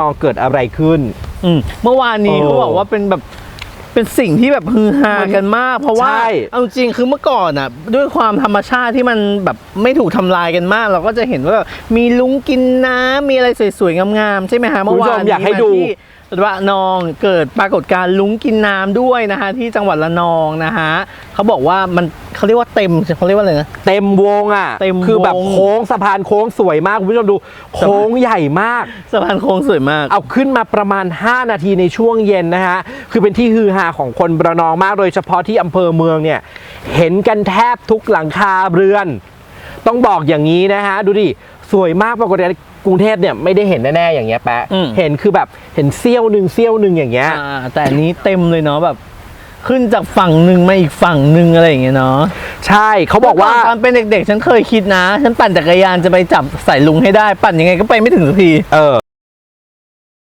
ลองเกิดอะไรขึ้น อืมเมื่อวานนี้เออ เขาบอกว่าเป็นแบบ เป็นสิ่งที่แบบฮือฮากันมาก เพราะว่าใช่ เอาจริงคือเมื่อก่อนอะ ด้วยความธรรมชาติที่มันแบบไม่ถูกทำลายกันมาก เราก็จะเห็นว่าแบบมีลุงกินน้ำมีอะไรสวยๆงามๆใช่ไหมฮะคุเมื่ณอผู้ชวานมนี้อยากให้มาดูที่ระนองเกิดปรากฏการณ์ลุงกินน้ำด้วยนะฮะที่จังหวัดระนองนะฮะเขาบอกว่ามันเขาเรียกว่าเต็มเขาเรียกว่าอะไรนะ เต็มวงอะเต็มวง คือแบบโค้งสะพานโค้งสวยมากคุณผู้ชมดูโค้งใหญ่มาก สะพานโค้งสวยมาก เอาขึ้นมาประมาณ 5 นาทีในช่วงเย็นนะฮะ คือเป็นที่ฮือฮาของคนระนองมากโดยเฉพาะที่อำเภอเมืองเนี่ยเห็นกันแทบทุกหลังคาเรือน ต้องบอกอย่างนี้นะฮะดูดิสวยมากปกติกรุงเทพเนี่ยไม่ได้เห็นแน่ๆอย่างเงี้ยแปะอืม เห็นคือแบบเห็นเสี้ยวหนึ่งเสี้ยวหนึ่งอย่างเงี้ย อ่าแต่อันนี้เต็มเลยเนาะแบบ ขึ้นจากฝั่งหนึ่งมาอีกฝั่งหนึ่งอะไรอย่างเงี้ยเนาะใช่เขาบอกว่า ตอนเป็นเด็กๆ ฉันเคยคิดนะ ฉันปั่นจักรยานจะไปจับใส่ลุงให้ได้ ปั่นยังไงก็ไปไม่ถึงสักที เออ